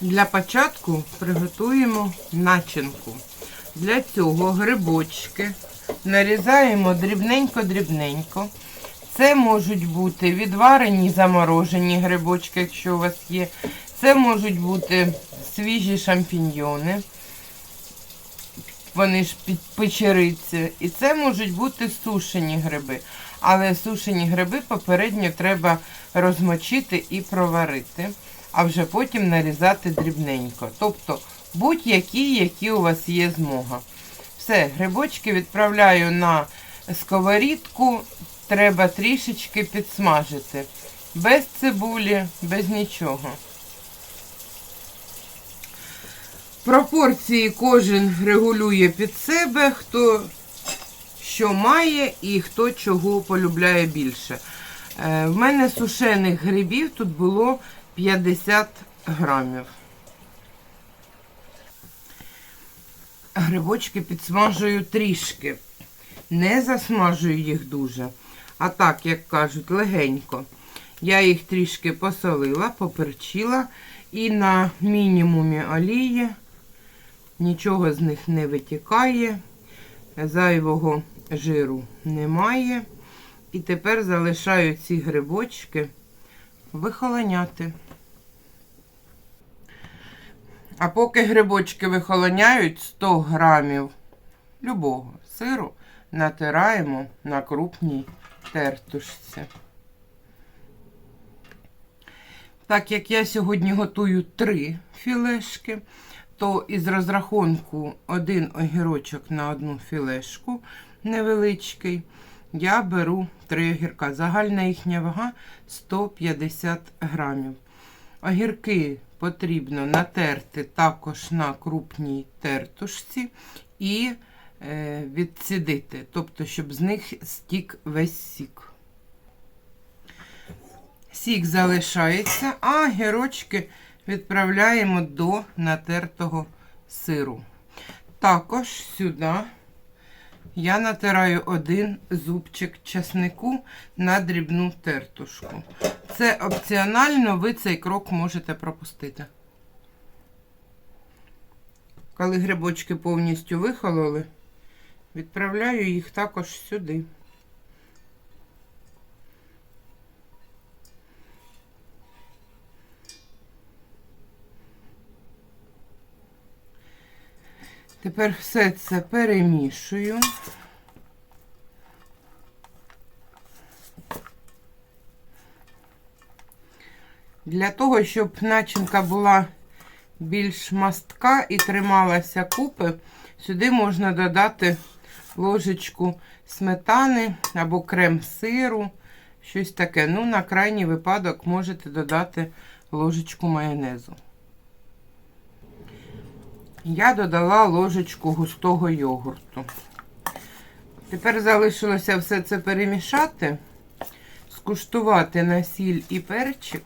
Для початку приготуємо начинку. Для цього грибочки нарізаємо дрібненько-дрібненько. Це можуть бути відварені заморожені грибочки, якщо у вас є. Це можуть бути свіжі шампіньйони. Вони ж під печериці. І це можуть бути сушені гриби. Але сушені гриби попередньо треба розмочити і проварити, а вже потім нарізати дрібненько. Тобто будь-які, які у вас є змога. Все, грибочки відправляю на сковорідку. Треба трішечки підсмажити. Без цибулі, без нічого. Пропорції кожен регулює під себе, хто що має і хто чого полюбляє більше. Е, В мене сушених грибів тут було 50 грамів. Грибочки підсмажую трішки. Не засмажую їх дуже. А так, як кажуть, легенько. Я їх трішки посолила, поперчила і на мінімумі олії нічого з них не витікає, зайвого жиру немає. І тепер залишаю ці грибочки вихолоняти. А поки грибочки вихолоняють 100 грамів любого сиру натираємо на крупній тертушці. Так як я сьогодні готую три філешки, то із розрахунку один огірочок на одну філешку невеличкий, я беру три огірка. Загальна їхня вага 150 грамів. Огірки потрібно натерти також на крупній тертушці і е, відсідити, тобто, щоб з них стік весь сік. Сік залишається, а гірочки відправляємо до натертого сиру. Також сюди я натираю один зубчик часнику на дрібну тертушку. Це опціонально, ви цей крок можете пропустити. Коли грибочки повністю вихололи, відправляю їх також сюди. Тепер все це перемішую. Для того, щоб начинка була більш мастка і трималася купи, сюди можна додати ложечку сметани або крем сиру, щось таке. Ну, на крайній випадок можете додати ложечку майонезу. Я додала ложечку густого йогурту. Тепер залишилося все це перемішати, скуштувати на сіль і перчик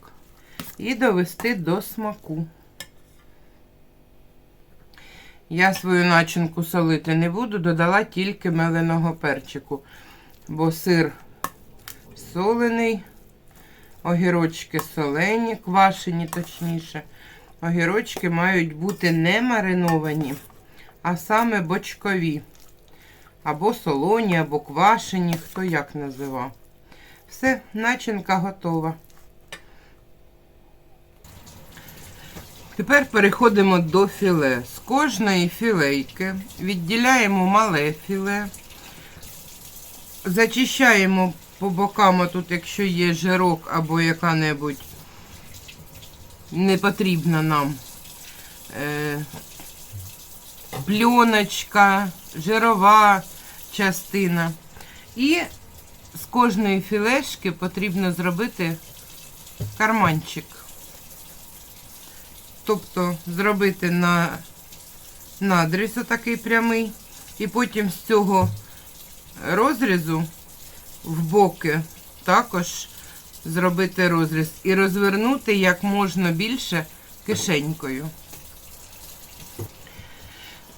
і довести до смаку. Я свою начинку солити не буду, додала тільки меленого перчику, бо сир солений, огірочки солені, квашені точніше. Огірочки мають бути не мариновані, а саме бочкові. Або солоні, або квашені, хто як називав. Все, начинка готова. Тепер переходимо до філе. З кожної філейки відділяємо мале філе, зачищаємо по бокам, тут, якщо є жирок або яка-небудь не потрібна нам е, пленочка, жирова частина. І з кожної філешки потрібно зробити карманчик. Тобто зробити на надріз отакий прямий, і потім з цього розрізу в боки також зробити розріз і розвернути як можна більше кишенькою.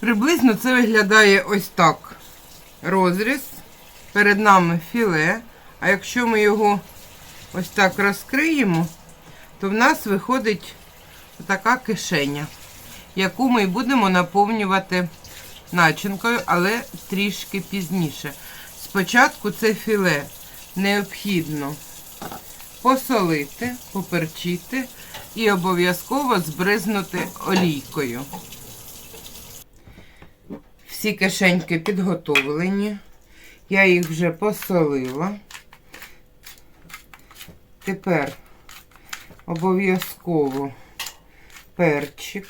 Приблизно це виглядає ось так. Розріз. Перед нами філе. А якщо ми його ось так розкриємо, то в нас виходить така кишеня, яку ми будемо наповнювати начинкою, але трішки пізніше. Спочатку це філе необхідно посолити, поперчити і обов'язково збризнути олійкою. Всі кишеньки підготовлені. Я їх вже посолила. Тепер обов'язково перчик.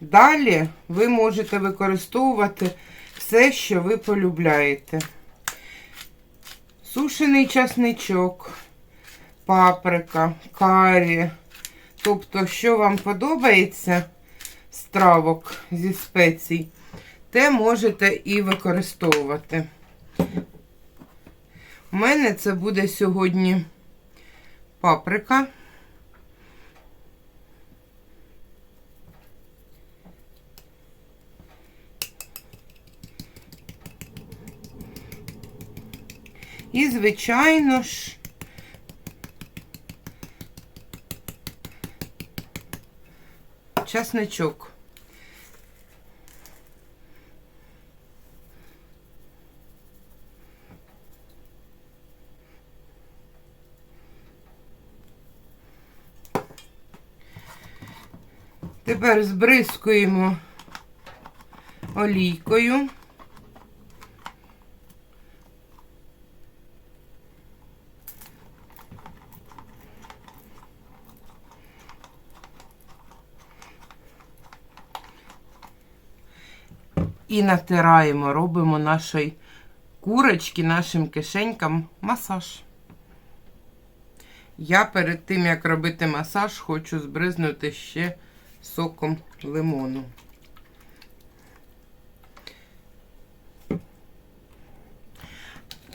Далі ви можете використовувати все, що ви полюбляєте. Сушений часничок, паприка, карі. Тобто, що вам подобається з травок зі спецій, те можете і використовувати. У мене це буде сьогодні паприка. І, звичайно ж, часничок. Тепер збризкуємо олійкою. І натираємо, робимо нашій курочки, нашим кишенькам масаж. Я перед тим, як робити масаж, хочу збризнути ще соком лимону.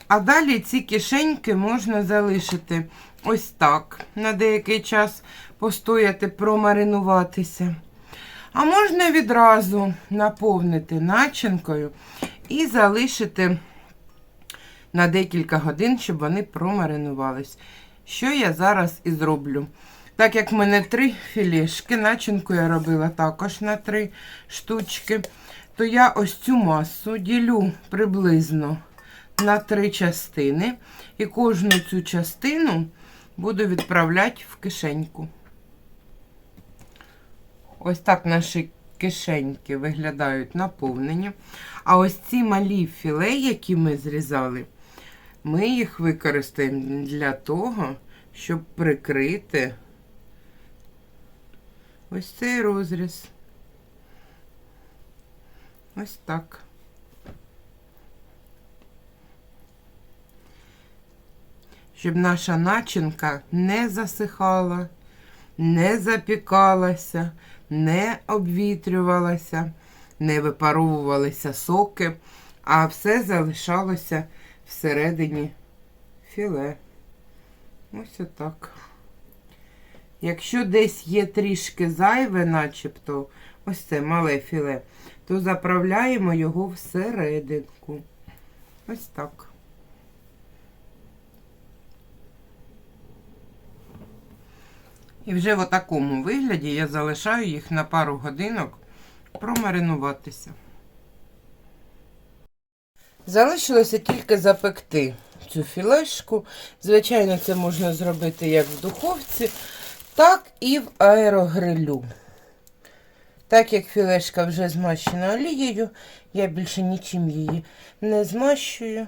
А далі ці кишеньки можна залишити ось так. На деякий час постояти, промаринуватися. А можна відразу наповнити начинкою і залишити на декілька годин, щоб вони промаринувались. Що я зараз і зроблю. Так як в мене три філішки, начинку я робила також на три штучки, то я ось цю масу ділю приблизно на три частини. І кожну цю частину буду відправляти в кишеньку. Ось так наші кишеньки виглядають наповнені. А ось ці малі філе, які ми зрізали, ми їх використаємо для того, щоб прикрити ось цей розріз. Ось так. Щоб наша начинка не засихала, не запікалася, не обвітрювалася, не випаровувалися соки, а все залишалося всередині філе. Ось отак. Якщо десь є трішки зайве, начебто, ось це мале філе, то заправляємо його всерединку. Ось так. І вже в такому вигляді я залишаю їх на пару годинок промаринуватися. Залишилося тільки запекти цю філешку. Звичайно, це можна зробити як в духовці, так і в аерогрилю. Так як філешка вже змащена олією, я більше нічим її не змащую.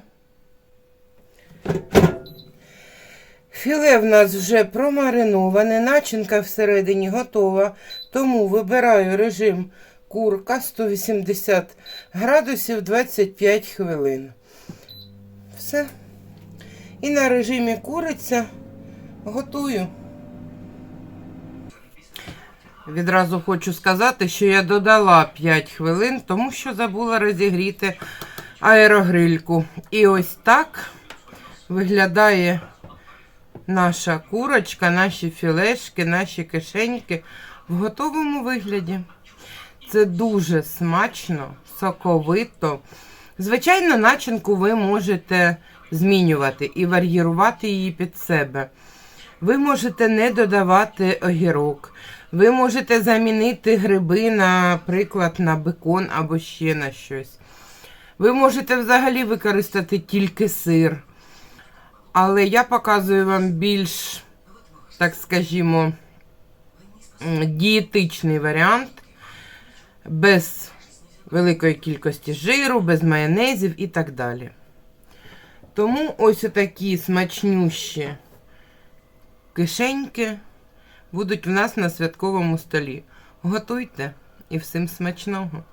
Філе в нас вже промариноване, начинка всередині готова, тому вибираю режим курка 180 градусів 25 хвилин. Все. І на режимі куриця готую. Відразу хочу сказати, що я додала 5 хвилин, тому що забула розігріти аерогрильку. І ось так виглядає наша курочка, наші філешки, наші кишеньки в готовому вигляді. Це дуже смачно, соковито. Звичайно, начинку ви можете змінювати і вар'єрувати її під себе. Ви можете не додавати огірок. Ви можете замінити гриби, наприклад, на бекон або ще на щось. Ви можете взагалі використати тільки сир. Але я показую вам більш, так скажімо, дієтичний варіант без великої кількості жиру, без майонезів і так далі. Тому ось такі смачнющі кишеньки будуть в нас на святковому столі. Готуйте і всім смачного!